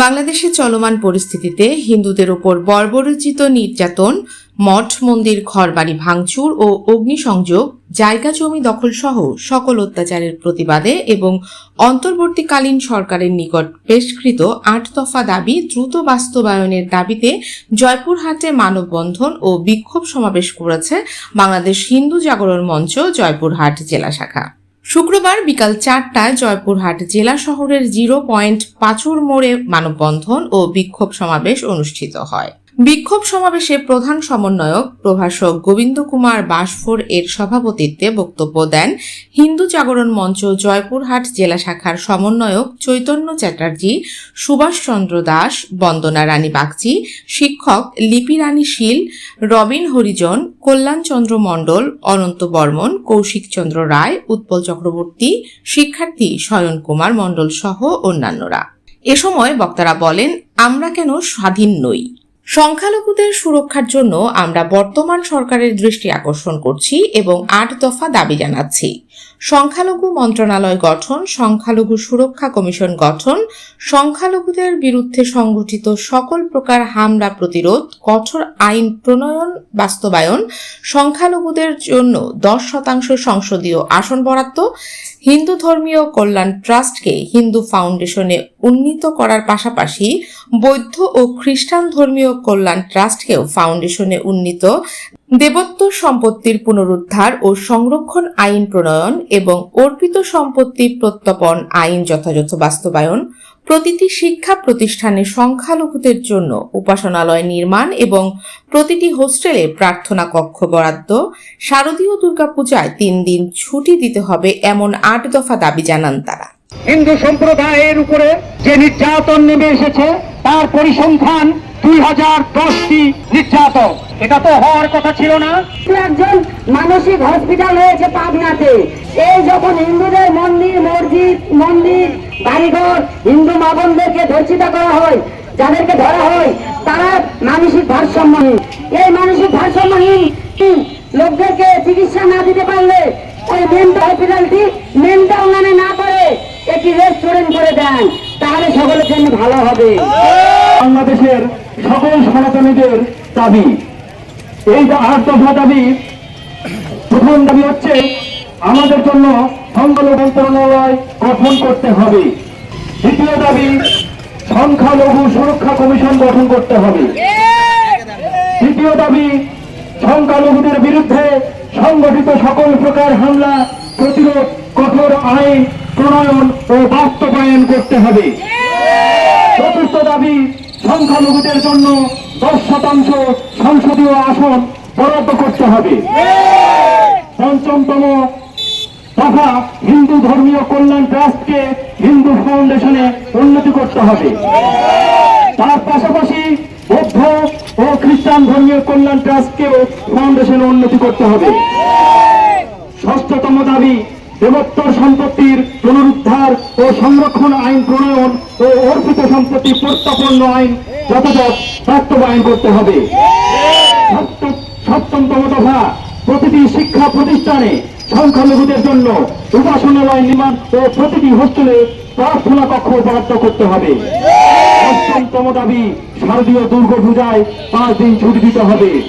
বাংলাদেশে চলমান পরিস্থিতিতে হিন্দুদের ওপর বর্বরোচিত নির্যাতন, মঠ, মন্দির, ঘরবাড়ি ভাঙচুর ও অগ্নিসংযোগ, জায়গা জমি দখল সহ সকল অত্যাচারের প্রতিবাদে এবং অন্তর্বর্তীকালীন সরকারের নিকট পেশকৃত আট দফা দাবি দ্রুত বাস্তবায়নের দাবিতে জয়পুরহাটে মানববন্ধন ও বিক্ষোভ সমাবেশ করেছে বাংলাদেশ হিন্দু জাগরণ মঞ্চ জয়পুরহাট জেলা শাখা। শুক্রবার বিকাল চারটায় জয়পুরহাট জেলা শহরের জিরো পয়েন্ট পাঁচুর মোড়ে মানববন্ধন ও বিক্ষোভ সমাবেশ অনুষ্ঠিত হয়। বিক্ষোভ সমাবেশে প্রধান সমন্বয়ক প্রভাষক গোবিন্দ কুমার বাসফোর এর সভাপতিত্বে বক্তব্য দেন হিন্দু জাগরণ মঞ্চ জয়পুরহাট জেলা শাখার সমন্বয়ক চৈতন্য চ্যাটার্জি, সুভাষচন্দ্র দাস, বন্দনা রানী বাগচি, শিক্ষক লিপি রানী শীল, রবিন হরিজন কল্যাণচন্দ্র মণ্ডল, অনন্ত বর্মন, কৌশিক চন্দ্র রায়, উৎপল চক্রবর্তী, শিক্ষার্থী শয়ন কুমার মণ্ডল সহ অন্যান্যরা। এ সময় বক্তারা বলেন, আমরা কেন স্বাধীন নই? সংখ্যালঘুদের সুরক্ষার জন্য আমরা বর্তমান সরকারের দৃষ্টি আকর্ষণ করছি এবং আট দফা দাবি জানাচ্ছি। সংখ্যালঘু মন্ত্রণালয় গঠন, সংখ্যালঘু সুরক্ষা কমিশন গঠন, সংখ্যালঘুদের বিরুদ্ধে সংঘটিত সকল প্রকার হামলা প্রতিরোধ, কঠোর আইন প্রণয়ন, বাস্তবায়ন, সংখ্যালঘুদের জন্য দশ শতাংশ সংসদীয় আসন বরাদ্দ হিন্দু ধর্মীয় কল্যাণ ট্রাস্টকে হিন্দু ফাউন্ডেশনে উন্নীত করার পাশাপাশি বৌদ্ধ ও খ্রিস্টান ধর্মীয় কল্যাণ ট্রাস্টকেও ফাউন্ডেশনে উন্নীত। দেবত্ব সম্পত্তির পুনরুদ্ধার ও সংরক্ষণ আইন প্রণয়ন এবং অর্পিত সম্পত্তি প্রত্যর্পণ আইন যথাযথ বাস্তবায়ন প্রতিটি শিক্ষা প্রতিষ্ঠানে সংখ্যালঘুদের জন্য উপাসনালয় নির্মাণ এবং প্রতিটি হোস্টেলে প্রার্থনা কক্ষ বরাদ্দ, শারদীয় দুর্গাপূজায় তিন দিন ছুটি দিতে হবে এমন আট দফা দাবি জানান তারা। হিন্দু সম্প্রদায়ের উপরে যে নির্যাতন নেমে এসেছে, তার পরিসংখ্যান দুই হাজার দশটি নির্যাতন এটা তো হওয়ার কথা ছিল না। একজন মানসিক হসপিটাল রয়েছে পাবনাতে। এই যখন হিন্দুদের মন্দির মসজিদ মন্দির বাড়িঘর হিন্দু মা বোনদেরকে ধর্ষিতা করা হয় যাদেরকে ধরা হয় তারা মানসিক ভারসাম্যহীন। এই মানসিক ভারসাম্যহীন লোকদেরকে চিকিৎসা না দিতে পারলে ওই মেন্টাল হসপিটালটি মেন্টাল নামে না করে একটি রেস্টুরেন্ট করে দেন তাহলে সকলের জন্য ভালো হবে। বাংলাদেশের সকল সনাতনীদের দাবি, এই যে আট দফা দাবি, প্রথম দাবি হচ্ছে আমাদের জন্য সংখ্যালঘু মন্ত্রণালয় গঠন করতে হবে। দ্বিতীয় দাবি, সংখ্যালঘু সুরক্ষা কমিশন গঠন করতে হবে। তৃতীয় দাবি, সংখ্যালঘুদের বিরুদ্ধে সংগঠিত সকল প্রকার হামলা, প্রতিরোধ, কঠোর আইন, প্রণয়ন ও বাস্তবায়ন করতে হবে। চতুর্থ দাবি সংখ্যালঘুদের জন্য দশ শতাংশ সংসদীয় আসন বরাদ্দ করতে হবে। পঞ্চমতম দফা হিন্দু ধর্মীয় কল্যাণ ট্রাস্টকে হিন্দু ফাউন্ডেশনে উন্নতি করতে হবে। তার পাশাপাশি বৌদ্ধ ও খ্রিস্টান ধর্মীয় কল্যাণ ট্রাস্টকেও ফাউন্ডেশনে উন্নতি করতে হবে। ষষ্ঠতম দাবি দেবোত্তর সম্পত্তির পুনরুদ্ধার ও সংরক্ষণ আইন প্রণয়ন ও অর্পিত সম্পত্তি প্রত্যাপন্ন আইন যথাযথ বাস্তবায়ন করতে হবে। সপ্তম- সপ্তমতম দফা, প্রতিটি শিক্ষা প্রতিষ্ঠানে সংখ্যালঘুদের জন্য উপাসনালয় নির্মাণ ও প্রতিটি হোস্টেলে প্রার্থনা কক্ষ বরাদ্দ করতে হবে। অষ্টমতম দাবি, শারদীয় দুর্গা পূজায় পাঁচ দিন ছুটি দিতে হবে।